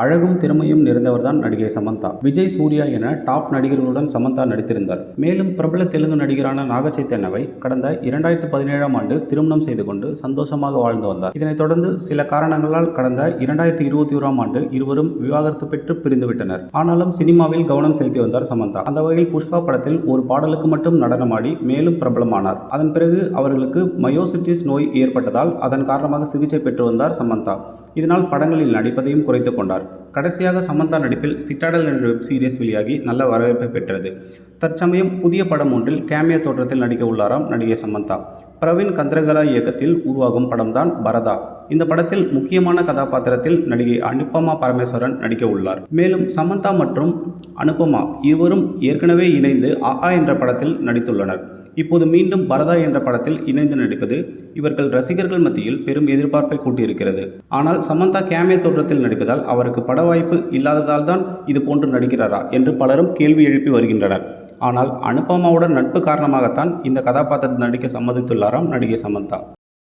அழகும் திறமையும் நிறைந்தவர்தான் நடிகை சமந்தா. விஜய் சூர்யா என டாப் நடிகர்களுடன் சமந்தா நடித்திருந்தார். மேலும் பிரபல தெலுங்கு நடிகரான நாகச்சைத்தன்னவை கடந்த இரண்டாயிரத்து பதினேழாம் ஆண்டு திருமணம் செய்து கொண்டு சந்தோஷமாக வாழ்ந்து வந்தார். இதனைத் தொடர்ந்து சில காரணங்களால் கடந்த இரண்டாயிரத்தி இருபத்தி ஓராம் ஆண்டு இருவரும் விவாகரத்து பெற்று பிரிந்துவிட்டனர் ஆனாலும் சினிமாவில் கவனம் செலுத்தி வந்தார் சமந்தா. அந்த வகையில் புஷ்பா படத்தில் ஒரு பாடலுக்கு மட்டும் நடனமாடி மேலும் பிரபலமானார். அதன் பிறகு அவர்களுக்கு மயோசிட்டிஸ் நோய் ஏற்பட்டதால் அதன் காரணமாக சிகிச்சை பெற்று வந்தார் சமந்தா. இதனால் படங்களில் நடிப்பதையும் குறைத்து கொண்டார். கடைசியாக சமந்தா நடிப்பில் சிட்டாடல் என்ற வெப் சீரிஸ் வெளியாகி நல்ல வரவேற்பை பெற்றது. தற்சமயம் புதிய படம் ஒன்றில் கேமியா தோற்றத்தில் நடிக்க உள்ளாராம் நடிகை சமந்தா. பிரவீன் கந்திரகலா இயக்கத்தில் உருவாகும் படம்தான் பரதா. இந்த படத்தில் முக்கியமான கதாபாத்திரத்தில் நடிகை அனுபமா பரமேஸ்வரன் நடிக்க உள்ளார். மேலும் சமந்தா மற்றும் அனுபமா இருவரும் ஏற்கனவே இணைந்து ஆஹா என்ற படத்தில் நடித்துள்ளனர். இப்போது மீண்டும் பரதா என்ற படத்தில் இணைந்து நடிப்பது இவர்கள் ரசிகர்கள் மத்தியில் பெரும் எதிர்பார்ப்பை கூட்டியிருக்கிறது. ஆனால் சமந்தா கேமிய தோற்றத்தில் நடிப்பதால் அவருக்கு பட வாய்ப்பு இல்லாததால் தான் இது போன்று நடிக்கிறாரா என்று பலரும் கேள்வி எழுப்பி வருகின்றனர். ஆனால் அனுபமாவுடன் நட்பு காரணமாகத்தான் இந்த கதாபாத்திரத்தில் நடிக்க சம்மதித்துள்ளாராம் நடிகை சமந்தா.